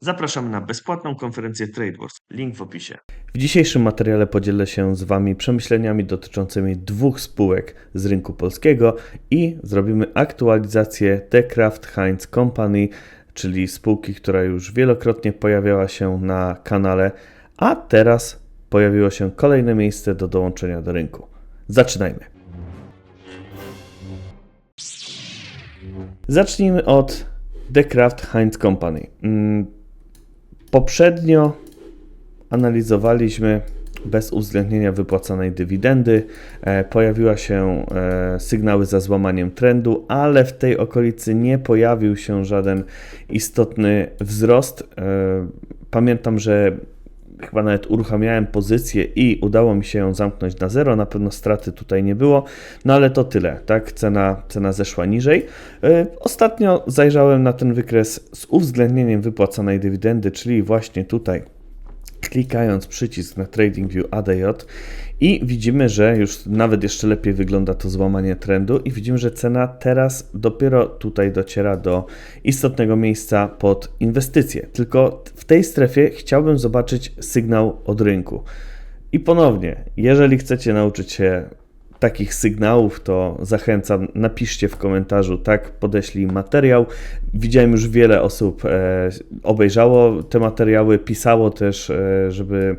Zapraszam na bezpłatną konferencję TradeWars. Link w opisie. W dzisiejszym materiale podzielę się z Wami przemyśleniami dotyczącymi dwóch spółek z rynku polskiego i zrobimy aktualizację The Kraft Heinz Company, czyli spółki, która już wielokrotnie pojawiała się na kanale, a teraz pojawiło się kolejne miejsce do dołączenia do rynku. Zaczynajmy. Zacznijmy od The Kraft Heinz Company. Poprzednio analizowaliśmy bez uwzględnienia wypłacanej dywidendy. E, Pojawiła się e, sygnały za złamaniem trendu, ale w tej okolicy nie pojawił się żaden istotny wzrost. E, Pamiętam, że chyba nawet uruchamiałem pozycję i udało mi się ją zamknąć na zero. Na pewno straty tutaj nie było, no ale to tyle, tak? Cena, cena zeszła niżej. Yy, Ostatnio zajrzałem na ten wykres z uwzględnieniem wypłacanej dywidendy, czyli właśnie tutaj klikając przycisk na TradingView ADJ i widzimy, że już nawet jeszcze lepiej wygląda to złamanie trendu i widzimy, że cena teraz dopiero tutaj dociera do istotnego miejsca pod inwestycje. Tylko w tej strefie chciałbym zobaczyć sygnał od rynku. I ponownie, jeżeli chcecie nauczyć się takich sygnałów, to zachęcam, napiszcie w komentarzu, tak, podeślij materiał. Widziałem już wiele osób e, obejrzało te materiały, pisało też, e, żeby,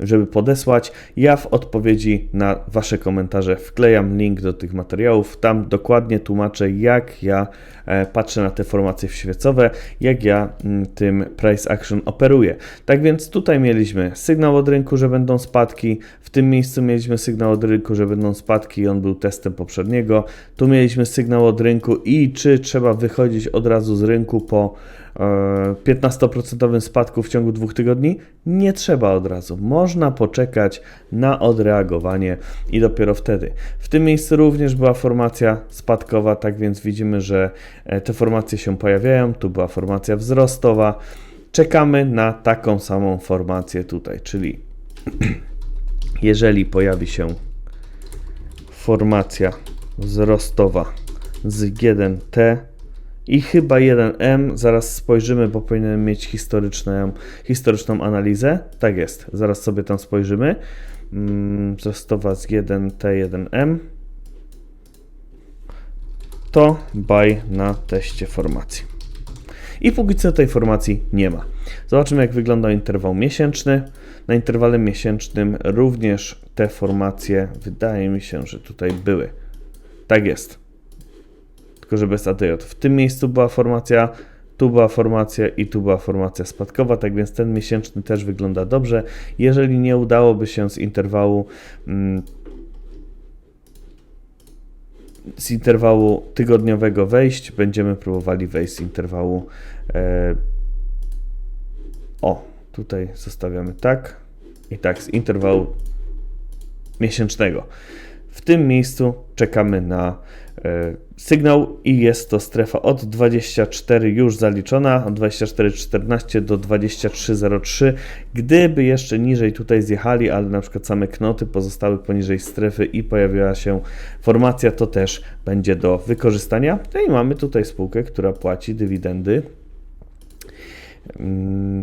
żeby podesłać. Ja w odpowiedzi na Wasze komentarze wklejam link do tych materiałów. Tam dokładnie tłumaczę, jak ja e, patrzę na te formacje świecowe, jak ja mm, tym price action operuję. Tak więc tutaj mieliśmy sygnał od rynku, że będą spadki. W tym miejscu mieliśmy sygnał od rynku, że będą spadki on był testem poprzedniego. Tu mieliśmy sygnał od rynku i czy trzeba wychodzić od razu z rynku po 15% spadku w ciągu dwóch tygodni? Nie trzeba od razu. Można poczekać na odreagowanie i dopiero wtedy. W tym miejscu również była formacja spadkowa, tak więc widzimy, że e, te formacje się pojawiają. Tu była formacja wzrostowa. Czekamy na taką samą formację tutaj, czyli jeżeli pojawi się formacja wzrostowa z 1T i chyba 1M, zaraz spojrzymy, bo powinienem mieć historyczną, historyczną analizę. Tak jest, zaraz sobie tam spojrzymy. Wzrostowa z 1T, 1M. To buy na teście formacji. I póki co tej formacji nie ma. Zobaczymy, jak wygląda interwał miesięczny. Na interwale miesięcznym również te formacje, wydaje mi się, że tutaj były. Tak jest. Tylko, że bez ADJ. W tym miejscu była formacja, tu była formacja i tu była formacja spadkowa, tak więc ten miesięczny też wygląda dobrze. Jeżeli nie udałoby się z interwału mm, z interwału tygodniowego wejść, będziemy próbowali wejść z interwału e, o, tutaj zostawiamy tak i tak z interwału miesięcznego. W tym miejscu czekamy na e, sygnał i jest to strefa od 24 już zaliczona, od 24,14 do 23,03. Gdyby jeszcze niżej tutaj zjechali, ale na przykład same knoty pozostały poniżej strefy i pojawiła się formacja, to też będzie do wykorzystania. No i mamy tutaj spółkę, która płaci dywidendy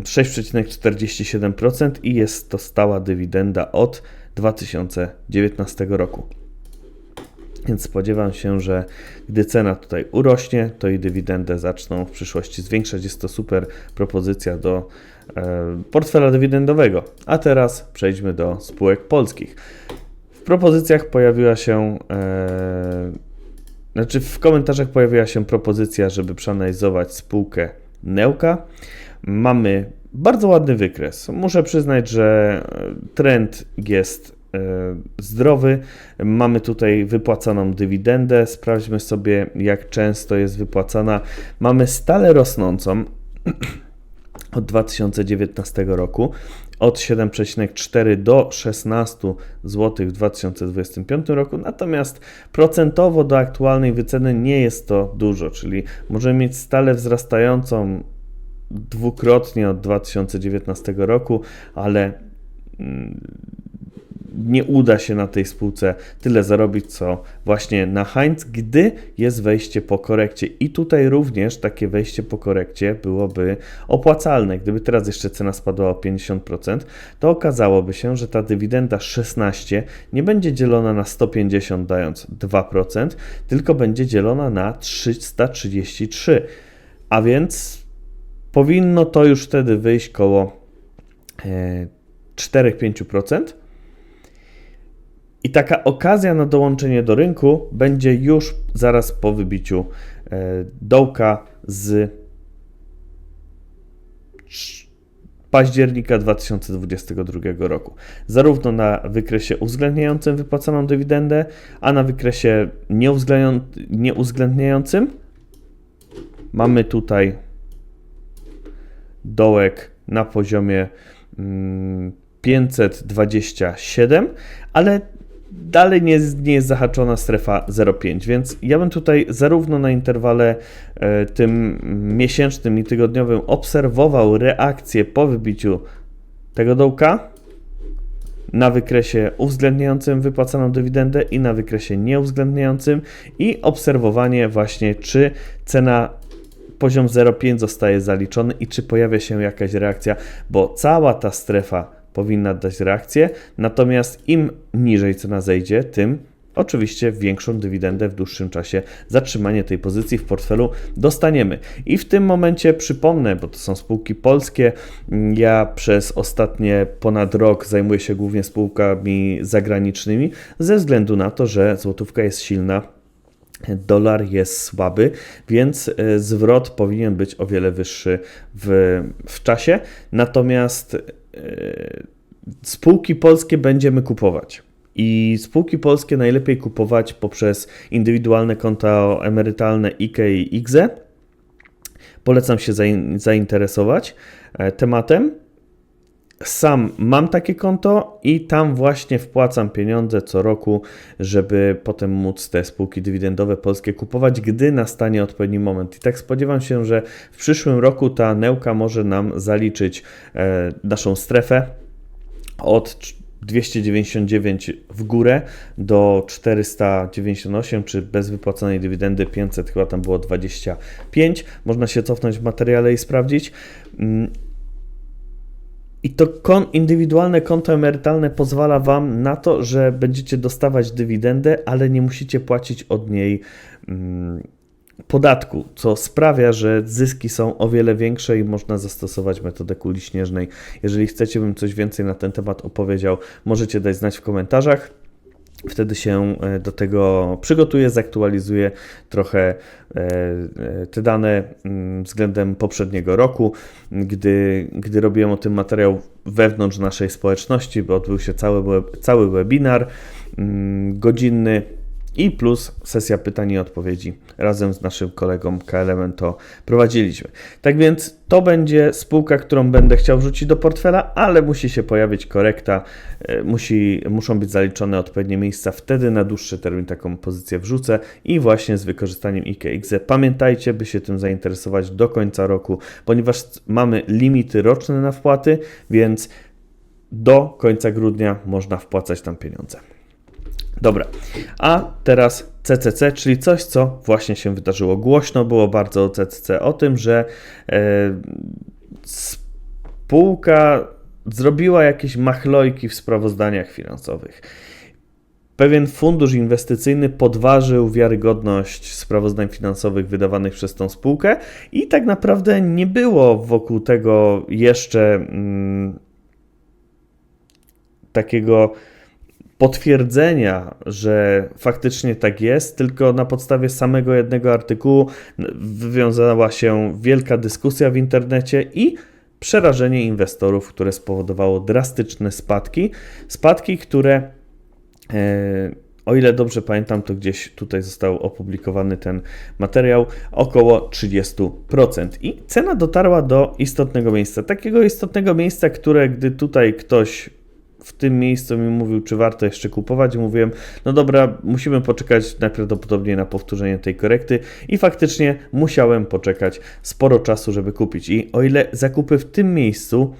6,47% i jest to stała dywidenda od 2019 roku. Więc spodziewam się, że gdy cena tutaj urośnie, to i dywidendę zaczną w przyszłości zwiększać. Jest to super propozycja do e, portfela dywidendowego. A teraz przejdźmy do spółek polskich. W propozycjach pojawiła się, e, znaczy w komentarzach pojawiła się propozycja, żeby przeanalizować spółkę Neuka. Mamy bardzo ładny wykres. Muszę przyznać, że trend jest e, zdrowy. Mamy tutaj wypłacaną dywidendę. Sprawdźmy sobie, jak często jest wypłacana. Mamy stale rosnącą od 2019 roku od 7,4 do 16 zł w 2025 roku, natomiast procentowo do aktualnej wyceny nie jest to dużo, czyli możemy mieć stale wzrastającą dwukrotnie od 2019 roku, ale nie uda się na tej spółce tyle zarobić, co właśnie na Heinz, gdy jest wejście po korekcie. I tutaj również takie wejście po korekcie byłoby opłacalne. Gdyby teraz jeszcze cena spadła o 50%, to okazałoby się, że ta dywidenda 16 nie będzie dzielona na 150 dając 2%, tylko będzie dzielona na 333. A więc powinno to już wtedy wyjść koło e, 4-5%. I taka okazja na dołączenie do rynku będzie już zaraz po wybiciu e, dołka z października 2022 roku. Zarówno na wykresie uwzględniającym wypłaconą dywidendę, a na wykresie nieuwzględniającym mamy tutaj dołek na poziomie mm, 527, ale dalej nie nie jest zahaczona strefa 0,5, więc ja bym tutaj zarówno na interwale e, tym miesięcznym i tygodniowym obserwował reakcję po wybiciu tego dołka na wykresie uwzględniającym wypłacaną dywidendę i na wykresie nieuwzględniającym i obserwowanie właśnie czy cena poziom 0,5 zostaje zaliczony i czy pojawia się jakaś reakcja, bo cała ta strefa powinna dać reakcję, natomiast im niżej cena zejdzie, tym oczywiście większą dywidendę w dłuższym czasie zatrzymanie tej pozycji w portfelu dostaniemy. I w tym momencie przypomnę, bo to są spółki polskie, ja przez ostatnie ponad rok zajmuję się głównie spółkami zagranicznymi ze względu na to, że złotówka jest silna dolar jest słaby, więc e, zwrot powinien być o wiele wyższy w, w czasie. Natomiast spółki polskie będziemy kupować. I spółki polskie najlepiej kupować poprzez indywidualne konta emerytalne IKE i IGZE. Polecam się zain- zainteresować e, tematem. Sam mam takie konto i tam właśnie wpłacam pieniądze co roku, żeby potem móc te spółki dywidendowe polskie kupować, gdy nastanie odpowiedni moment. I tak spodziewam się, że w przyszłym roku ta Neuka może nam zaliczyć e, naszą strefę od 299 w górę do 498, czy bez wypłaconej dywidendy 500, chyba tam było 25. Można się cofnąć w materiale i sprawdzić. I to kon, indywidualne konto emerytalne pozwala Wam na to, że będziecie dostawać dywidendę, ale nie musicie płacić od niej mm, podatku, co sprawia, że zyski są o wiele większe i można zastosować metodę kuli śnieżnej. Jeżeli chcecie, bym coś więcej na ten temat opowiedział, możecie dać znać w komentarzach. Wtedy się e, do tego przygotuję, zaktualizuję trochę e, e, te dane mm, względem poprzedniego roku, gdy, gdy robiłem o tym materiał wewnątrz naszej społeczności, bo odbył się cały, cały webinar mm, godzinny i plus sesja pytań i odpowiedzi. Razem z naszym kolegą KLM to prowadziliśmy. Tak więc to będzie spółka, którą będę chciał wrzucić do portfela, ale musi się pojawić korekta, e, musi, muszą być zaliczone odpowiednie miejsca. Wtedy na dłuższy termin taką pozycję wrzucę i właśnie z wykorzystaniem IKX. Pamiętajcie, by się tym zainteresować do końca roku, ponieważ mamy limity roczne na wpłaty, więc do końca grudnia można wpłacać tam pieniądze. Dobra, a teraz CCC, czyli coś, co właśnie się wydarzyło. Głośno było bardzo o CCC, o tym, że e, spółka zrobiła jakieś machlojki w sprawozdaniach finansowych. Pewien fundusz inwestycyjny podważył wiarygodność sprawozdań finansowych wydawanych przez tą spółkę i tak naprawdę nie było wokół tego jeszcze mm, takiego potwierdzenia, że faktycznie tak jest, tylko na podstawie samego jednego artykułu wywiązała się wielka dyskusja w internecie i przerażenie inwestorów, które spowodowało drastyczne spadki. Spadki, które, e, o ile dobrze pamiętam, to gdzieś tutaj został opublikowany ten materiał, około 30%. I cena dotarła do istotnego miejsca. Takiego istotnego miejsca, które gdy tutaj ktoś w tym miejscu mi mówił, czy warto jeszcze kupować. Mówiłem, no dobra, musimy poczekać najprawdopodobniej na powtórzenie tej korekty i faktycznie musiałem poczekać sporo czasu, żeby kupić. I o ile zakupy w tym miejscu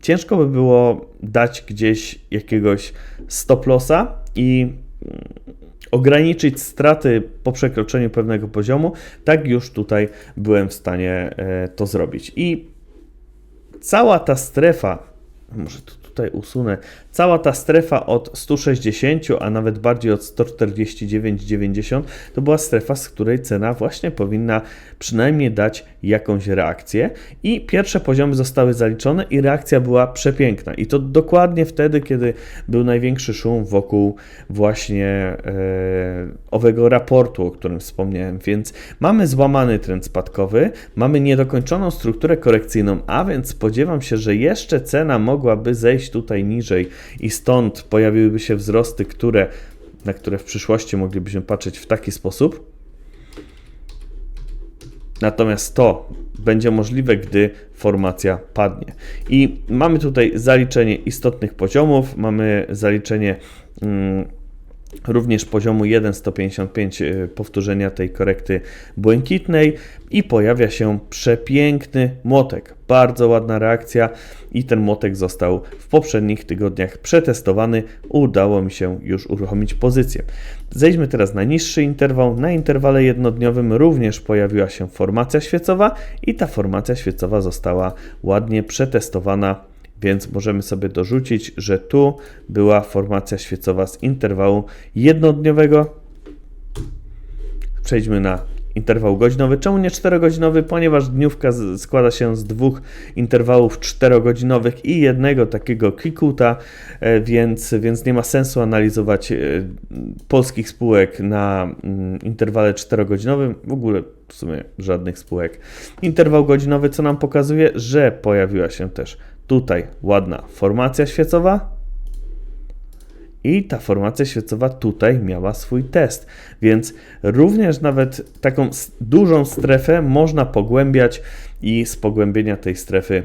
ciężko by było dać gdzieś jakiegoś stop lossa i mm, ograniczyć straty po przekroczeniu pewnego poziomu, tak już tutaj byłem w stanie e, to zrobić. I cała ta strefa, może to tutaj usunę, cała ta strefa od 160, a nawet bardziej od 149,90 to była strefa, z której cena właśnie powinna przynajmniej dać jakąś reakcję i pierwsze poziomy zostały zaliczone i reakcja była przepiękna i to dokładnie wtedy, kiedy był największy szum wokół właśnie e, owego raportu, o którym wspomniałem, więc mamy złamany trend spadkowy, mamy niedokończoną strukturę korekcyjną, a więc spodziewam się, że jeszcze cena mogłaby zejść tutaj niżej i stąd pojawiłyby się wzrosty, które, na które w przyszłości moglibyśmy patrzeć w taki sposób. Natomiast to będzie możliwe, gdy formacja padnie. I mamy tutaj zaliczenie istotnych poziomów, mamy zaliczenie mm, również poziomu 1,155 y, powtórzenia tej korekty błękitnej i pojawia się przepiękny młotek. Bardzo ładna reakcja i ten młotek został w poprzednich tygodniach przetestowany. Udało mi się już uruchomić pozycję. Zejdźmy teraz na niższy interwał. Na interwale jednodniowym również pojawiła się formacja świecowa i ta formacja świecowa została ładnie przetestowana więc możemy sobie dorzucić, że tu była formacja świecowa z interwału jednodniowego. Przejdźmy na interwał godzinowy. Czemu nie 4-godzinowy? Ponieważ dniówka składa się z dwóch interwałów 4-godzinowych i jednego takiego kikuta, e, więc, więc nie ma sensu analizować e, polskich spółek na mm, interwale 4-godzinowym. W ogóle w sumie żadnych spółek. Interwał godzinowy, co nam pokazuje, że pojawiła się też tutaj ładna formacja świecowa, i ta formacja świecowa tutaj miała swój test, więc również nawet taką dużą strefę można pogłębiać i z pogłębienia tej strefy,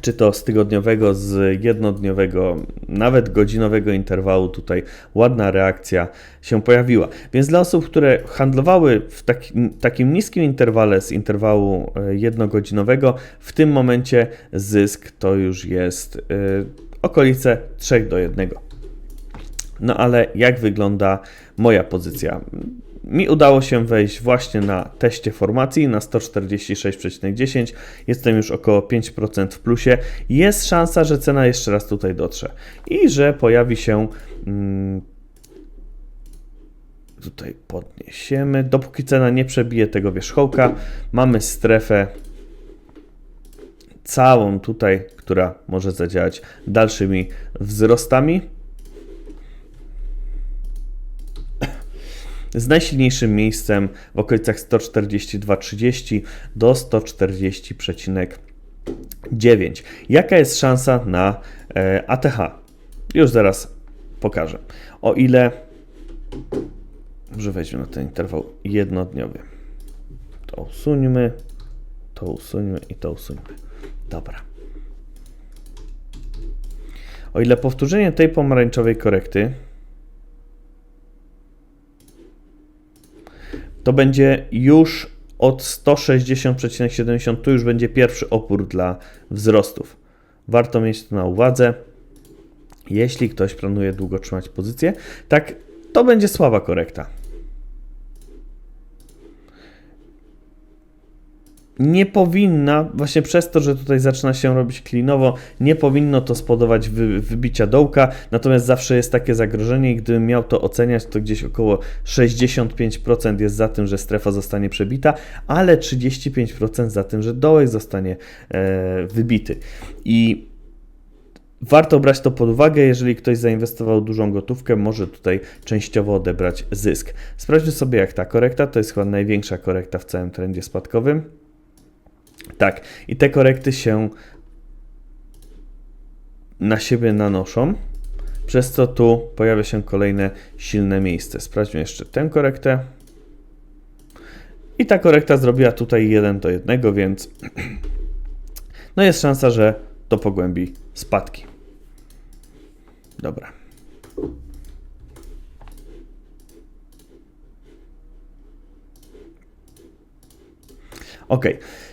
czy to z tygodniowego, z jednodniowego, nawet godzinowego interwału, tutaj ładna reakcja się pojawiła. Więc dla osób, które handlowały w takim, takim niskim interwale z interwału e, jednogodzinowego, w tym momencie zysk to już jest y, okolice 3 do 1. No ale jak wygląda moja pozycja? Mi udało się wejść właśnie na teście formacji na 146,10. Jestem już około 5% w plusie. Jest szansa, że cena jeszcze raz tutaj dotrze i że pojawi się. Mm, tutaj podniesiemy. Dopóki cena nie przebije tego wierzchołka, mamy strefę całą tutaj, która może zadziałać dalszymi wzrostami. Z najsilniejszym miejscem w okolicach 142,30 do 140,9. Jaka jest szansa na e, ATH? Już zaraz pokażę. O ile, może weźmy na ten interwał jednodniowy. To usuńmy, to usuńmy i to usuńmy. Dobra. O ile powtórzenie tej pomarańczowej korekty to będzie już od 160,70, tu już będzie pierwszy opór dla wzrostów. Warto mieć to na uwadze, jeśli ktoś planuje długo trzymać pozycję. Tak, to będzie słaba korekta. Nie powinna, właśnie przez to, że tutaj zaczyna się robić klinowo, nie powinno to spowodować wy, wybicia dołka, natomiast zawsze jest takie zagrożenie i gdybym miał to oceniać, to gdzieś około 65% jest za tym, że strefa zostanie przebita, ale 35% za tym, że dołek zostanie e, wybity. I Warto brać to pod uwagę, jeżeli ktoś zainwestował dużą gotówkę, może tutaj częściowo odebrać zysk. Sprawdźmy sobie, jak ta korekta, to jest chyba największa korekta w całym trendzie spadkowym. Tak, i te korekty się na siebie nanoszą, przez co tu pojawia się kolejne silne miejsce. Sprawdźmy jeszcze tę korektę. I ta korekta zrobiła tutaj 1 do 1, więc no jest szansa, że to pogłębi spadki. Dobra. Ok.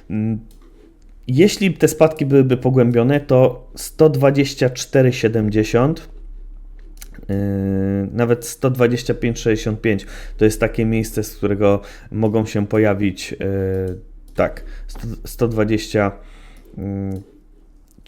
Mm, Jeśli te spadki byłyby pogłębione, to 124,70 Yy, nawet 125,65 to jest takie miejsce, z którego mogą się pojawić yy, tak, 100, 120 yy,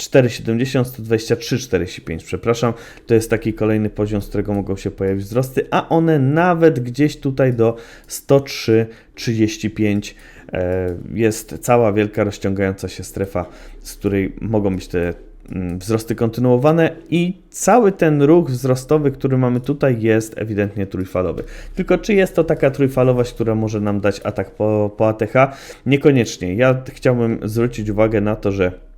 4,70, 123,45, przepraszam. To jest taki kolejny poziom, z którego mogą się pojawić wzrosty, a one nawet gdzieś tutaj do 103,35 e, jest cała wielka rozciągająca się strefa, z której mogą być te mm, wzrosty kontynuowane i cały ten ruch wzrostowy, który mamy tutaj jest ewidentnie trójfalowy. Tylko czy jest to taka trójfalowość, która może nam dać atak po, po ATH? Niekoniecznie. Ja chciałbym zwrócić uwagę na to, że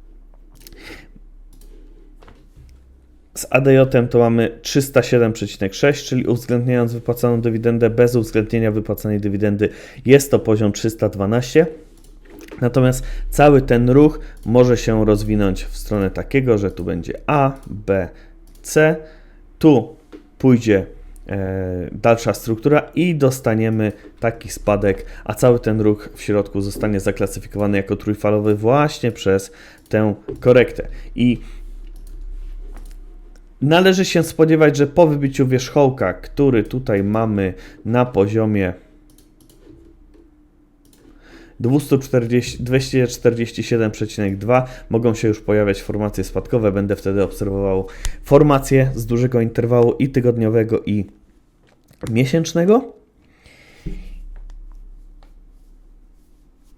Z ADJ to mamy 307,6, czyli uwzględniając wypłaconą dywidendę, bez uwzględnienia wypłaconej dywidendy jest to poziom 312. Natomiast cały ten ruch może się rozwinąć w stronę takiego, że tu będzie A, B, C, tu pójdzie e, dalsza struktura i dostaniemy taki spadek, a cały ten ruch w środku zostanie zaklasyfikowany jako trójfalowy właśnie przez tę korektę. I Należy się spodziewać, że po wybiciu wierzchołka, który tutaj mamy na poziomie 240 247,2 mogą się już pojawiać formacje spadkowe. Będę wtedy obserwował formacje z dużego interwału i tygodniowego i miesięcznego.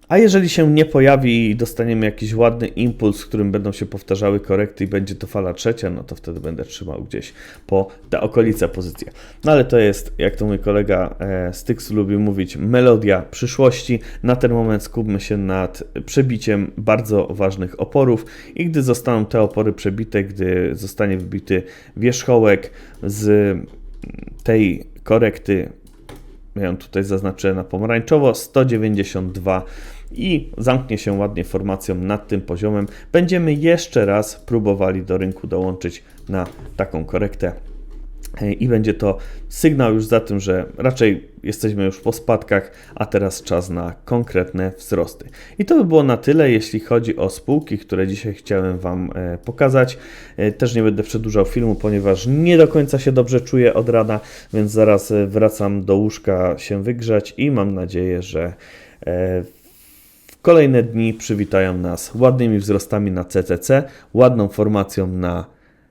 A jeżeli się nie pojawi i dostaniemy jakiś ładny impuls, w którym będą się powtarzały korekty i będzie to fala trzecia, no to wtedy będę trzymał gdzieś po te okolice pozycję. No ale to jest, jak to mój kolega e, Styx lubi mówić, melodia przyszłości. Na ten moment skupmy się nad przebiciem bardzo ważnych oporów i gdy zostaną te opory przebite, gdy zostanie wybity wierzchołek z tej korekty ją tutaj zaznaczę na pomarańczowo, 192 i zamknie się ładnie formacją nad tym poziomem. Będziemy jeszcze raz próbowali do rynku dołączyć na taką korektę. E, I będzie to sygnał już za tym, że raczej jesteśmy już po spadkach, a teraz czas na konkretne wzrosty. I to by było na tyle, jeśli chodzi o spółki, które dzisiaj chciałem Wam e, pokazać. E, Też nie będę przedłużał filmu, ponieważ nie do końca się dobrze czuję od rana, więc zaraz wracam do łóżka się wygrzać i mam nadzieję, że kolejne dni przywitają nas ładnymi wzrostami na CCC, ładną formacją na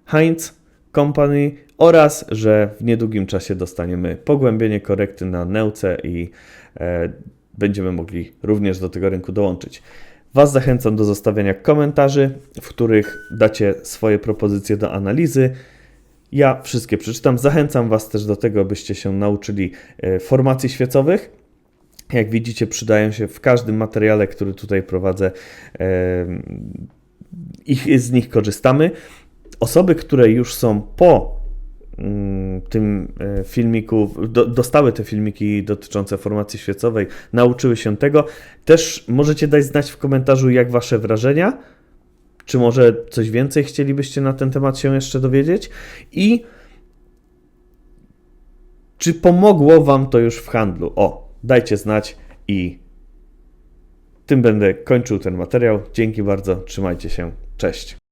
Heinz Company oraz, że w niedługim czasie dostaniemy pogłębienie korekty na Neuce i e, będziemy mogli również do tego rynku dołączyć. Was zachęcam do zostawiania komentarzy, w których dacie swoje propozycje do analizy. Ja wszystkie przeczytam. Zachęcam Was też do tego, byście się nauczyli e, formacji świecowych. Jak widzicie, przydają się w każdym materiale, który tutaj prowadzę. E, ich, z nich korzystamy. Osoby, które już są po mm, tym e, filmiku, do, dostały te filmiki dotyczące formacji świecowej, nauczyły się tego. Też możecie dać znać w komentarzu, jak Wasze wrażenia. Czy może coś więcej chcielibyście na ten temat się jeszcze dowiedzieć? I czy pomogło Wam to już w handlu? O, dajcie znać i tym będę kończył ten materiał. Dzięki bardzo, trzymajcie się, cześć.